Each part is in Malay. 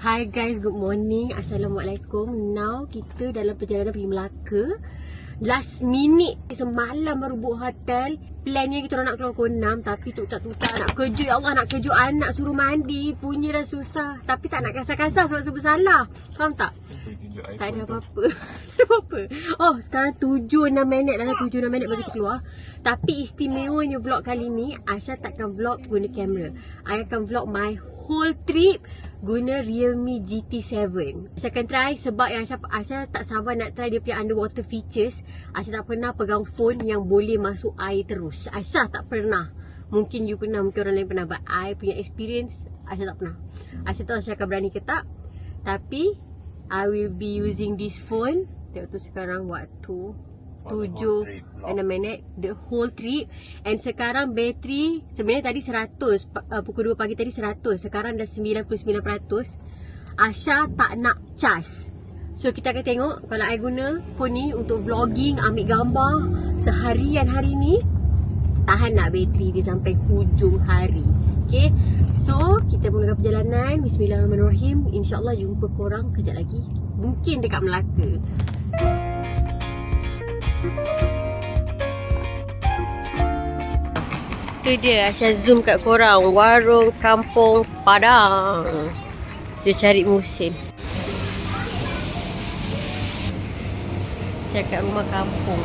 Hi guys, good morning. Assalamualaikum. Now kita dalam perjalanan pergi Melaka. Last minute semalam baru book hotel. Plannya kita nak keluar pukul 6 tapi tutak-tutak nak kejut. Ya Allah nak kejut anak suruh mandi. Punya dah susah. Tapi tak nak kasar-kasar sebab sebab salah. Faham tak? Tak ada apa-apa. tak ada apa-apa. Oh, sekarang 7-6 minit lah. 7-6 minit baru kita keluar. Tapi istimewanya vlog kali ni, Aisyah takkan vlog guna kamera. I akan vlog my whole trip guna Realme GT7. Aisyah akan try sebab yang Aisyah, Aisyah tak sabar nak try dia punya underwater features. Aisyah tak pernah pegang phone yang boleh masuk air terus. Aisyah tak pernah. Mungkin you pernah, mungkin orang lain pernah. But I punya experience, Aisyah tak pernah. Aisyah tahu Aisyah akan berani ke tak. Tapi, I will be using this phone. Tengok tu sekarang waktu For the whole trip, 7 and a minute. The whole trip. And sekarang bateri sebenarnya tadi 100 pa- uh, pukul 2 pagi tadi 100 sekarang dah 99% Asha tak nak cas so kita akan tengok kalau I guna phone ni untuk vlogging ambil gambar seharian hari ni tahan nak bateri dia sampai hujung hari. Okay? So kita mulakan perjalanan. Bismillahirrahmanirrahim. InsyaAllah jumpa korang kejap lagi. Mungkin dekat Melaka Tu dia Aisyah zoom kat korang. Warung Kampung Padang. Dia cari musim. Cakap rumah kampung.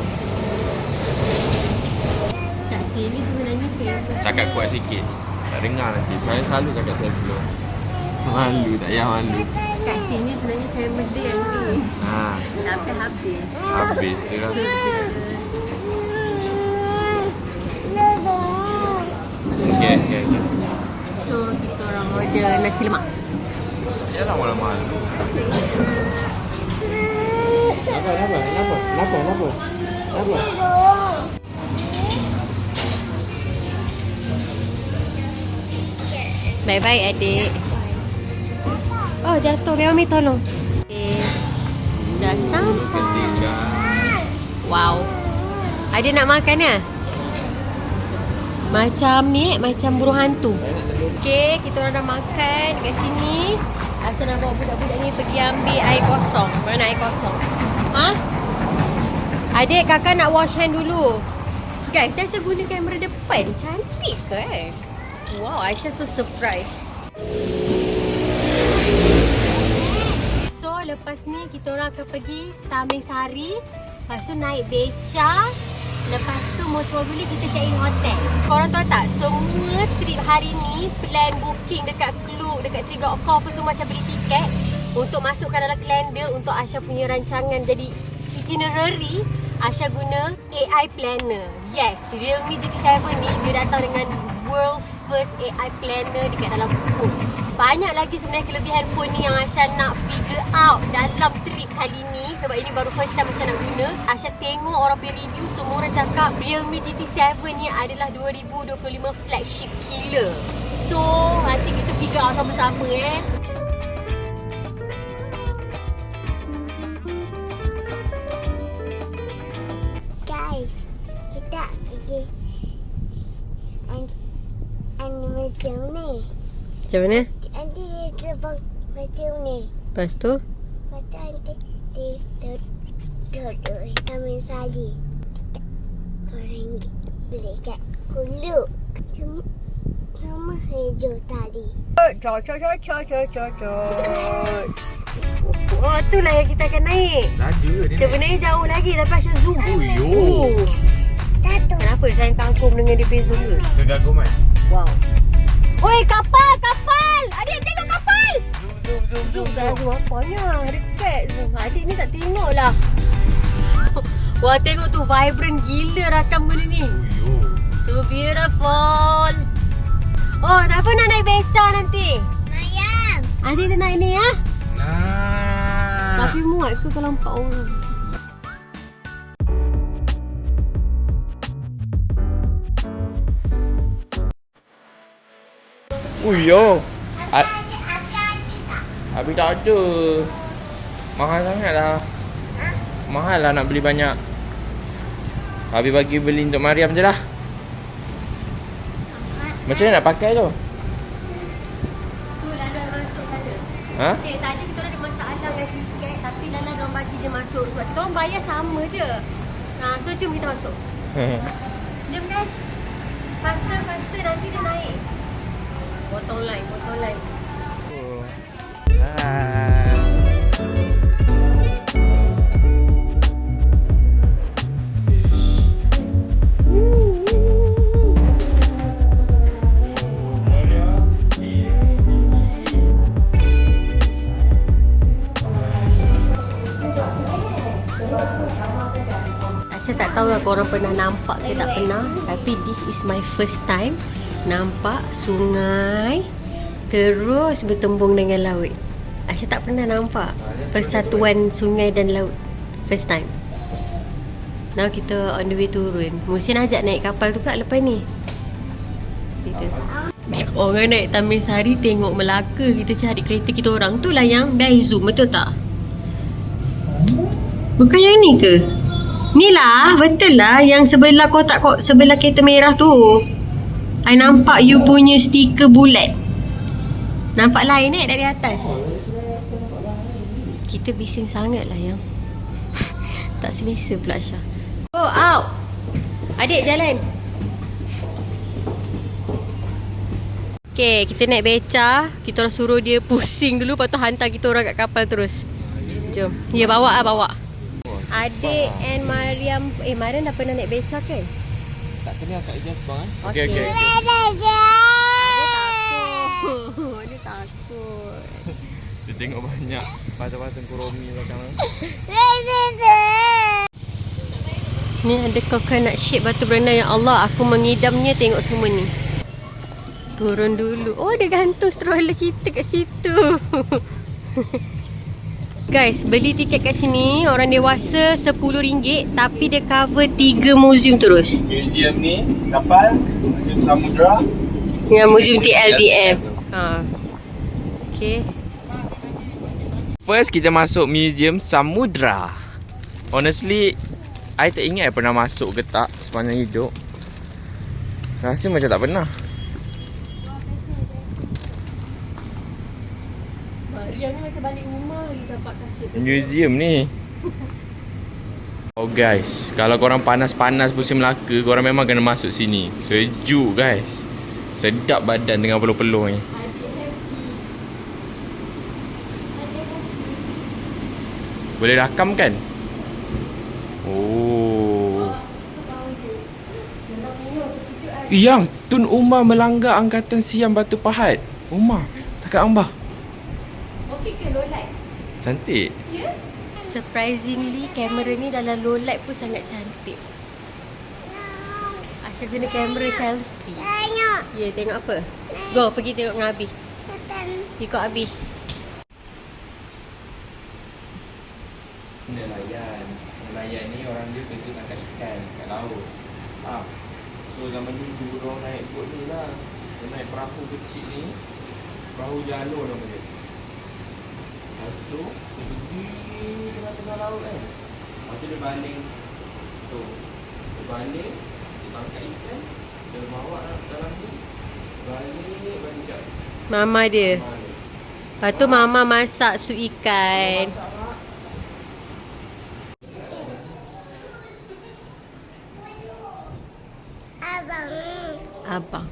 Kat sini sebenarnya Cakap kuat sikit. Tak dengar nanti. Saya selalu cakap saya slow Malu tak payah malu. Kat sini sebenarnya dia yang ni. Ha. Sampai habis Habis tu lah. So kita Okay okay okay. So kita orang order nasi lemak. Ya lah malam malu Kenapa kenapa kenapa kenapa kenapa? Kenapa? Bye-bye adik Oh jatuh. Reomi tolong. Okay. Dah sampai. Wow. Ada nak makan ya? Macam ni Macam burung hantu. Okay kita orang dah makan Dekat sini. Asal nak bawa budak-budak ni Pergi ambil air kosong. Mana air kosong? Ha? Adik kakak nak wash hand dulu. Guys dah Aisyah guna kamera depan. Cantik ke eh? Wow Aisyah so surprised So lepas ni kita orang akan pergi Taming Sari. Lepas tu naik beca. Lepas tu most probably kita check in hotel. Korang tahu tak Semua trip hari ni Plan booking dekat Klook Dekat trip.com apa semua Macam beli tiket. Untuk masukkan dalam calendar Untuk Asya punya rancangan Jadi itinerary Asya guna AI Planner. Yes Realme GT7 ni Dia datang dengan World first AI Planner Dekat dalam phone banyak lagi sebenarnya kelebihan phone ni yang Asya nak figure out dalam trip kali ni sebab ini baru first time Asya nak guna. Asya tengok orang punya review semua orang cakap Realme GT7 ni adalah 2025 flagship killer. So, nanti kita figure out sama-sama eh. Guys, kita pergi an- animation ni. Macam mana? Nanti dia terbang macam ni. Lepas tu? Lepas tu nanti dia duduk kami sali. Kita korang beli kat kuluk. Semua sama hijau tadi. Cot, cot, cot, cot. Oh, tu lah yang kita akan naik. Laju ke dia Sebenarnya jauh lagi tapi Asya zoom. Oh, yo. Oh. Kenapa sayang kangkung dengan dia punya zoom ke? Kegaguman Wow. Oi, kapal! Adik kapal! Zoom zoom Zoom dah zoom apanya? Dekat zoom. Adik ni tak tengok lah. Wah, tengok tu vibrant gila rakam benda ni. Oh So beautiful. Oh, tak apa nak naik beca nanti? Ayam. Nanti kita naik ni ya. Nah Tapi muat ke kalau empat orang? Oh yo A- Habis tak ada Mahal sangat lah Mahal lah nak beli banyak Habis bagi beli untuk Mariam je lah Macam mana nak pakai tu? Ha? Okay, tadi kita orang ada masalah dengan tiket tapi Lala diorang bagi je masuk sebab kita orang bayar sama je. Nah, so jom kita masuk. Jom guys. Faster, faster nanti dia naik. Potong line, potong line. Lah korang pernah nampak ke tak pernah Tapi this is my first time Nampak sungai Terus bertembung dengan laut Saya tak pernah nampak Persatuan sungai dan laut First time Now kita on the way turun Musin ajak naik kapal tu pula lepas ni Situ Orang naik Tamin Sari tengok Melaka Kita cari kereta kita orang Tu lah yang dah zoom betul tak? Bukan yang ni ke? Ni lah, betul lah yang sebelah kotak kok sebelah kereta merah tu. I nampak you punya stiker bulat. Nampak lain eh dari atas. Kita bising sangat lah yang. tak selesa pula Syah. Go out. Adik jalan. Okay, kita naik beca. Kita orang suruh dia pusing dulu. Lepas tu hantar kita orang kat kapal terus. Jom. Ya, bawa lah, bawa. Adik and Mariam Eh Mariam dah pernah naik beca kan? Tak kena kat Ijaz bang eh? Okey, okey. Ada Takut Dia takut Dia tengok banyak Patah-patah kuromi belakang Ni ada coconut shape batu berenang Ya Allah aku mengidamnya tengok semua ni Turun dulu Oh dia gantung stroller kita kat situ Guys, beli tiket kat sini orang dewasa RM10 tapi dia cover 3 museum terus. Museum ni Kapal Museum Samudra Yang museum TLDM. Ha. Okay. First kita masuk Museum Samudra. Honestly I tak ingat I pernah masuk ke tak Sepanjang hidup. Rasa macam tak pernah. Ni macam balik rumah dapat kasut. Museum ni. Oh guys. Kalau korang panas-panas musim Melaka Korang memang kena masuk sini. Sejuk guys. Sedap badan tengah peluh-peluh ni Boleh rakam kan? Oh Yang Tun Umar melanggar Angkatan Siam Batu Pahat Umar Takat ambah Okey ke low light? Cantik Ya. Surprisingly kamera ni dalam low light pun sangat cantik. Asal guna kamera selfie. Tengok. Ya, tengok apa? Go, pergi tengok dengan Abi. Ikut Abi. Nelayan Nelayan ni orang dia kerja tangkap laut ha. So zaman dulu orang naik bot ni lah. Dia naik perahu kecil ni Perahu jalur nama dia Lepas tu Dia pergi tengah-tengah laut kan. Lepas tu dia baling Tu Dia baling Dia tangkap ikan Dia bawa dalam ni. Balik balik kat Mama dia. Lepas tu mama masak sup ikan. Masak mak Abang. Abang.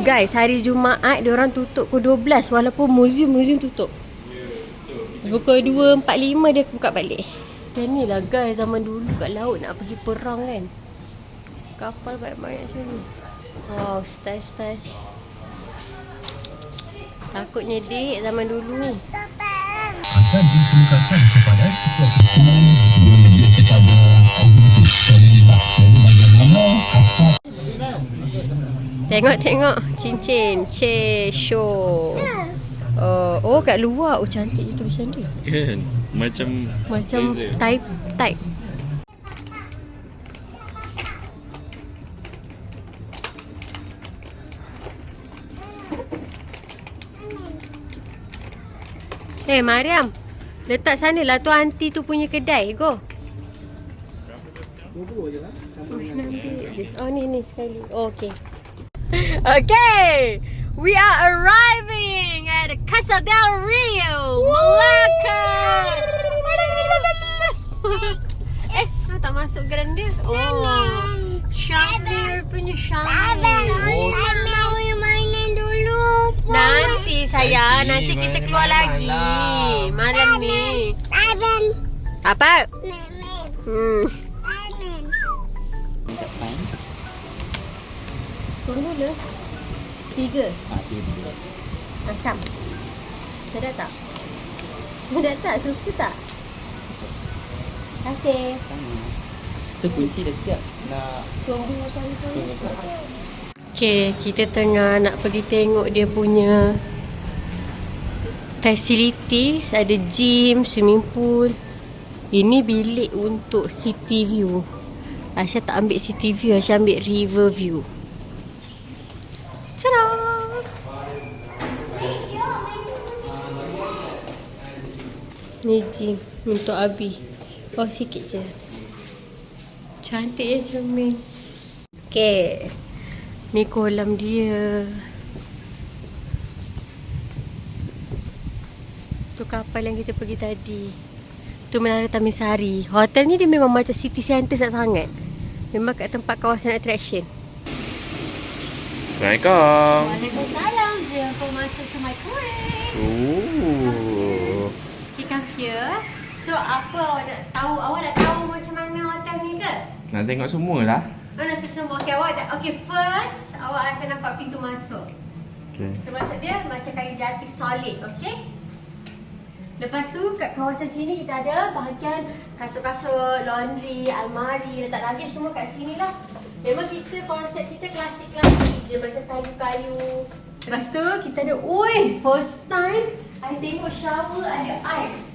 Guys, hari Jumaat dia orang tutup pukul 12 walaupun museum-museum tutup. Pukul 2.45 dia buka balik. Macam ni lah guys zaman dulu kat laut nak pergi perang kan. Kapal banyak-banyak macam ni. Wow, style-style. Takutnya dik zaman dulu. Akan dikemukakan kepada ketua ketua yang lebih kepada terlibat dari bagaimana asas Tengok-tengok cincin. Che show. Oh, oh kat luar. Oh cantik je tulisan dia. Kan Macam Macam laser. type type. Eh hey, Mariam Letak sana lah tu aunty tu punya kedai Go Oh ni ni sekali oh, Okay Okay We are arriving at Casa del Rio, Malacca. eh, tak masuk grand dia. Oh. Chandelier punya chandelier. Oh, Saya mau mainan dulu. Nanti sayang, nanti kita malam- keluar lagi. malam. Ni. Apa? Hmm. Tunggu dulu. Tiga. Ah, tiga. Macam. Sedap tak? Sedap tak? Susu tak? Terima kasih. So kunci dah siap nak Tunggu sorry, tak? Okay, kita tengah nak pergi tengok dia punya facilities. Ada gym, swimming pool. Ini bilik untuk city view. Aisyah tak ambil city view, Aisyah ambil river view. Ni gym untuk Abi. Oh, sikit je. Cantik ya cermin. Okay. Ni kolam dia. Tu kapal yang kita pergi tadi. Tu Menara Tamisari. Hotel ni dia memang macam city center sangat. Memang kat tempat kawasan attraction. Assalamualaikum. Waalaikumsalam. Jumpa masuk ke my crib. Oh. Here. So, apa awak nak tahu? Awak nak tahu macam mana hotel ni ke? Nak tengok semua lah. Mana tu semua? Okay, awak dah. Okay, first, awak akan nampak pintu masuk. Okay. Pintu masuk dia macam kayu jati solid, okay? Lepas tu kat kawasan sini kita ada bahagian kasut-kasut, laundry, almari, letak luggage semua kat sini lah. Memang kita konsep kita klasik-klasik je macam kayu-kayu. Lepas tu kita ada, oi, first time I tengok shower ada air.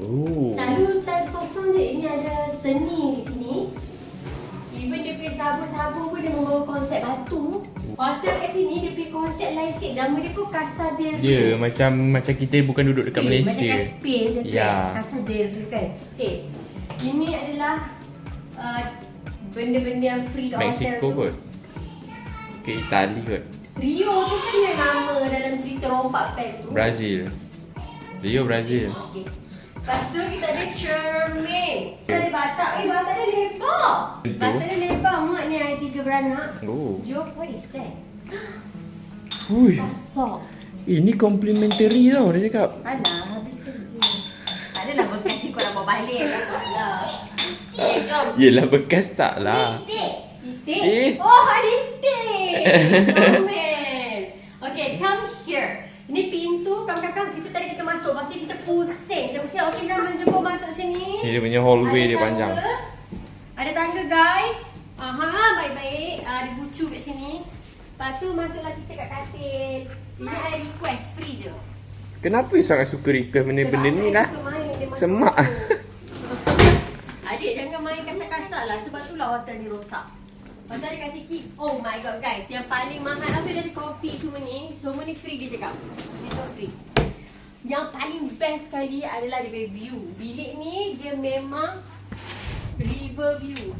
Oh. Selalu time kosong je, ini ada seni di sini. Even dia punya sabun-sabun pun dia membawa konsep batu. Hotel kat sini dia punya konsep lain sikit. Nama dia pun Casa del Rio. Dia macam macam kita bukan duduk dekat Spain, Malaysia. Macam kat Spain macam tu Ya. kan. Casa del Rio kan. Okay. Ini adalah uh, benda-benda yang free kat hotel Mexico tu. kot. Ke Itali kot. Rio tu kan yang nama dalam cerita rompak pen tu. Brazil. Rio Brazil. Okay. Lepas tu kita ada cermin. Kita ada batak. Eh batak dia lebar. Batak dia lebar. Mak ni ada tiga beranak. Oh. Jom, what is that? Hui. Batak. Ini complimentary tau dia cakap. Alah, habis kerja. Tak adalah bekas ni korang bawa balik. Alah. Okay, jom. Yelah bekas tak lah. Titik. Titik? Eh. Oh, titik. Comel. Okay, come here. Ini pintu, kawan-kawan situ tadi kita masuk. Maksudnya kita pusing. Kita pusing. Okay, jangan menjemput masuk sini. Ni dia punya hallway Ada dia tangga. panjang. Ada tangga guys. Aha, baik-baik. Ah, ada bucu kat sini. Lepas tu masuklah kita kat katil. Ini I request free je. Kenapa you sangat suka request benda-benda ni lah? Semak. Adik jangan main kasar-kasar lah sebab tu lah hotel ni rosak. Hotel dia kata Ki, oh my god guys, yang paling mahal apa dia ada coffee semua ni, semua ni free dia cakap. Dia semua free. Yang paling best sekali adalah dia view. Bilik ni dia memang river view.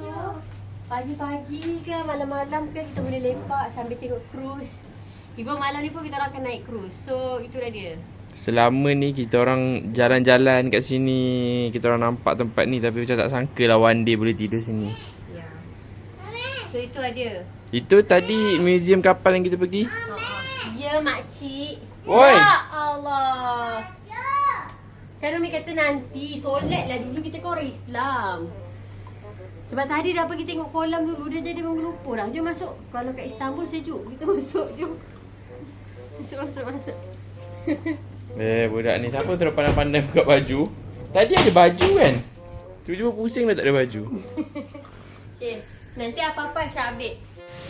So, pagi-pagi ke malam-malam ke kita boleh lepak sambil tengok cruise. Even malam ni pun kita akan naik cruise. So, itulah dia. Selama ni kita orang jalan-jalan kat sini Kita orang nampak tempat ni Tapi macam tak sangka lah one day boleh tidur sini Ya. So, itu ada. Itu tadi museum kapal yang kita pergi Ya, makcik. Oi. Ya Allah. Kan Umi kata nanti solat lah dulu kita kan orang Islam. Sebab tadi dah pergi tengok kolam dulu dah jadi menggelupur dah. Jom masuk. Kalau kat Istanbul sejuk. Kita masuk. Jom. Masuk, masuk, masuk. Eh budak ni siapa terus pandai-pandai buka baju Tadi ada baju kan Tiba-tiba pusing dah tak ada baju Okay. Nanti apa-apa Syah update.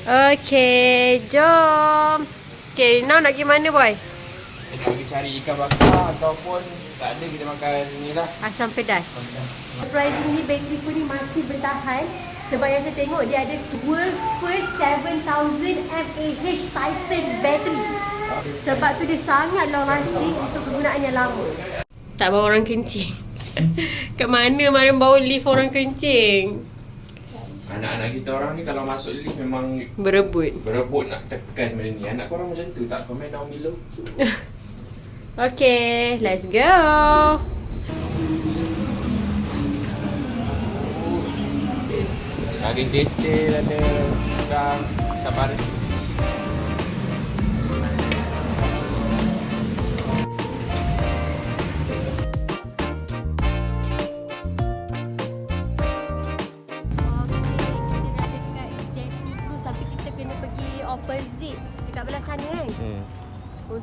Okay, jom. Okay, now nak pergi mana boy? Kita nak pergi cari ikan bakar Ataupun tak ada kita makan ni lah Asam pedas. Surprisingly bakery pun ni masih bertahan sebab yang saya tengok dia ada 12 first 7000 mAh Titan battery. Sebab tu dia sangat long lasting untuk kegunaan yang lama. Tak bawa orang kencing. Kat mana mana bawa lift orang kencing? Anak-anak kita orang ni kalau masuk lift memang Berebut. berebut nak tekan benda ni. Anak korang macam tu tak komen down below. Okay, let's go. Lagi detail ada orang sabar.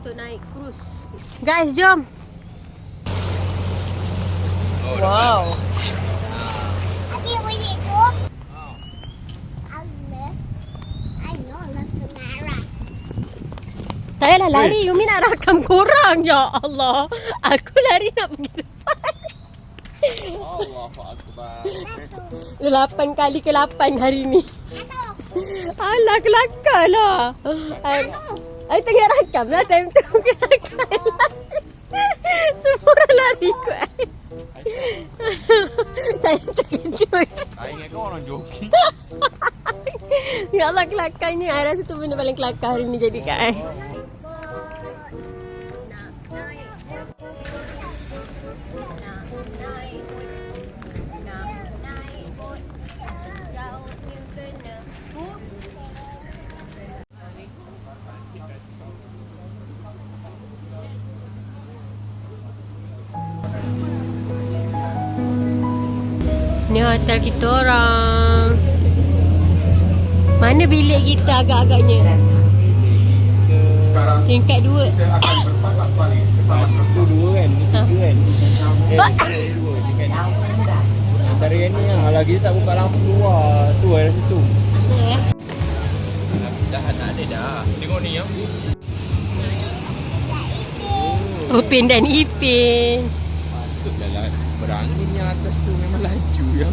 Untuk naik cruise. Guys, jom. Wow. Abi boleh tu. Allah. Tak payahlah lari. Umi nak rakam korang. Ya Allah. Aku lari nak pergi depan. Allahu akbar. Lapan kali ke lapan hari ni. Alah, kelakar lah. Ay, tengah rakam lah time tu. Kelakar lah. Semua orang lari kot. Saya terkejut. I ingat kau orang joking. Ya Allah kelakarnya. I rasa tu benda paling kelakar hari ni jadi kat I. Ni hotel kita orang. Mana bilik kita agak-agaknya? Tingkat dua. kita akan berpapak balik bersama Tu dua kan Ha. tiga kan Eh dua kan Antara yang ni lah kita tak buka lampu keluar Tu ada situ Dah tak ada dah. Tengok ni ya. Upin dan Ipin. Patut lah berangin yang atas tu memang laju ya.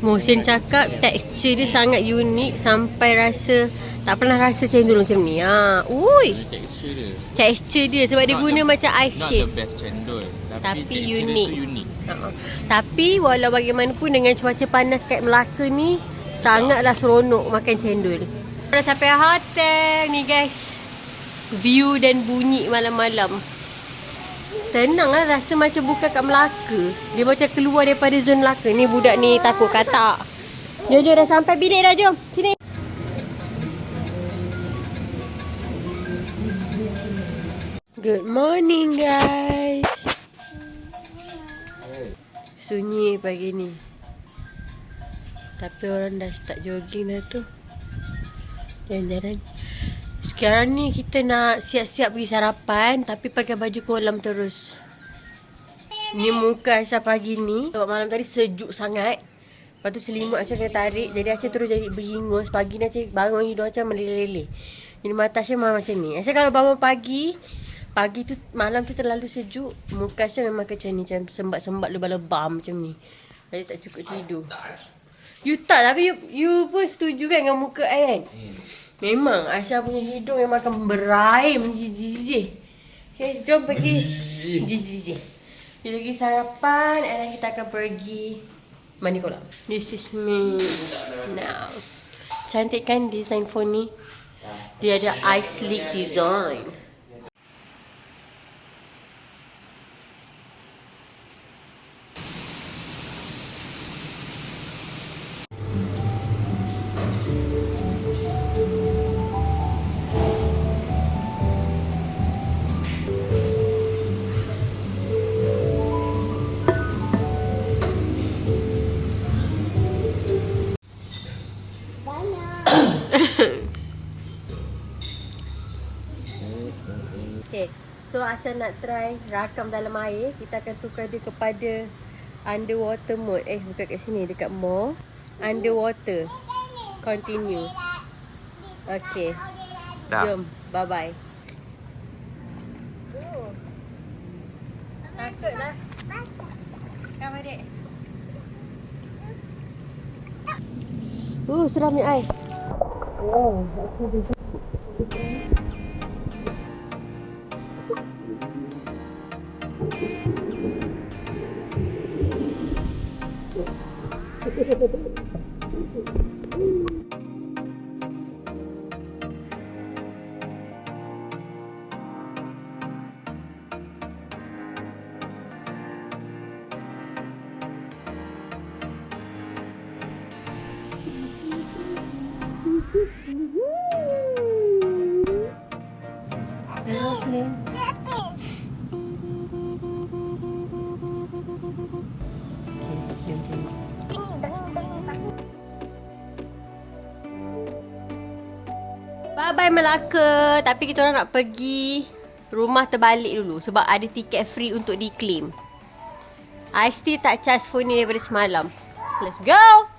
Mohsin cakap tekstur dia sangat unik sampai rasa tak pernah rasa cendol macam ni. Ha. Ui, texture dia. tekstur dia sebab dia Not guna the- macam ice Not shape. the best cendol. Tapi, Tapi dia unik. unik. Ha. Tapi walau bagaimanapun dengan cuaca panas kat Melaka ni sangatlah seronok makan cendol. Dah sampai hotel ni guys. View dan bunyi malam-malam. Tenang lah rasa macam bukan kat Melaka. Dia macam keluar daripada zon Melaka. Ni budak ni takut katak. Jom, jom dah sampai bilik dah jom. Sini. Good morning guys. Sunyi pagi ni. Tapi orang dah start jogging dah tu. Jalan-jalan. Sekarang ni kita nak siap-siap pergi sarapan tapi pakai baju kolam terus. Ni muka Aisyah pagi ni sebab malam tadi sejuk sangat. Lepas tu selimut Aisyah kena tarik jadi Aisyah terus jadi beringus. Pagi ni Aisyah bangun hidung Aisyah meleleh-leleh. Jadi mata Aisyah memang macam ni. Aisyah kalau bangun pagi Pagi tu malam tu terlalu sejuk Muka Aisyah memang macam ni Macam sembat-sembat lebam-lebam macam ni Jadi tak cukup tidur You tak tapi you, you pun setuju kan dengan muka I kan Memang Aisyah punya hidung memang akan berair menjijih Okay jom pergi. Jijih Kita pergi sarapan And then kita akan pergi Mandi kolam. This is me. Now. Cantik kan design phone ni. Dia ada eye slick design so Asya nak try rakam dalam air. Kita akan tukar dia kepada underwater mode. Eh, bukan kat sini, dekat more. Underwater. Continue. Okay, Dah. jom. Bye-bye. Takutlah. Come adik. Uh, seram ni air. Aeroplane. Ha ha ha ha. Melaka. Tapi kita orang nak pergi rumah terbalik dulu sebab ada tiket free untuk diklaim. I still tak charge phone ni daripada semalam. Let's go.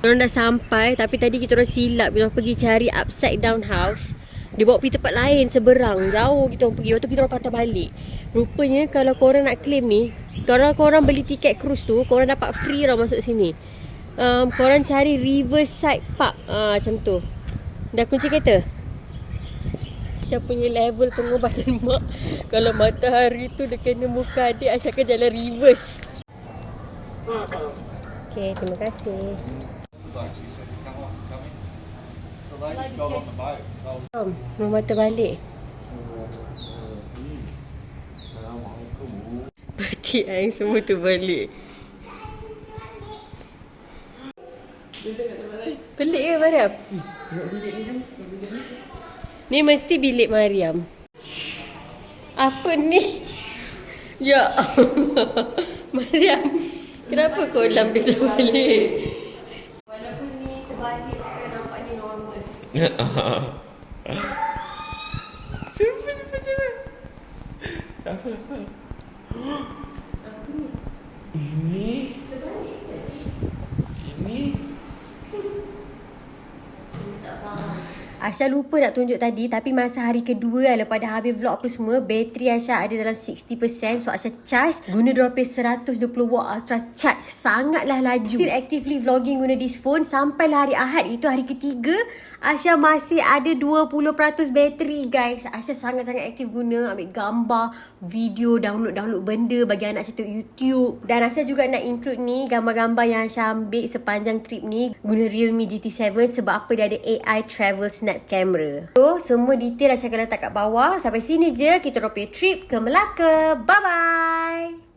Kita dah sampai tapi tadi kita orang silap orang pergi cari upside down house. Dia bawa pergi tempat lain seberang. Jauh kita orang pergi. Lepas tu kita orang patah balik. Rupanya kalau korang nak claim ni, kalau korang beli tiket cruise tu, korang dapat free tau masuk sini. Um, korang cari Riverside Park. Ah, macam tu. Dah kunci kereta? Aisyah punya level pengobatan mak. Kalau matahari tu dia kena muka adik, Aisyah akan jalan reverse. Okay, terima kasih. Jom, rumah terbalik. Peti air semua terbalik. Pelik ke Mariam? Ni mesti bilik Mariam. Apa ni? Ya Allah. Mariam, kenapa kolam dia terbalik? Walaupun ni terbalik takkan nampak ni normal. Siapa ni macam ni? Apa apa? Ini Aisyah lupa nak tunjuk tadi tapi masa hari kedua kan lepas dah habis vlog apa semua bateri Aisyah ada dalam 60% so Aisyah charge guna droplet 120 watt. Ultra charge sangatlah laju. Still actively vlogging guna this phone sampailah hari Ahad. Itu hari ketiga Aisyah masih ada 20% bateri guys. Aisyah sangat-sangat aktif guna ambil gambar video download-download benda bagi anak saya YouTube. Dan Aisyah juga nak include ni gambar-gambar yang Aisyah ambil sepanjang trip ni. Guna Realme GT7 sebab apa dia ada AI travel snap camera. So, semua detail Aisyah akan letak kat bawah. Sampai sini je kita punya trip ke Melaka. Bye-bye.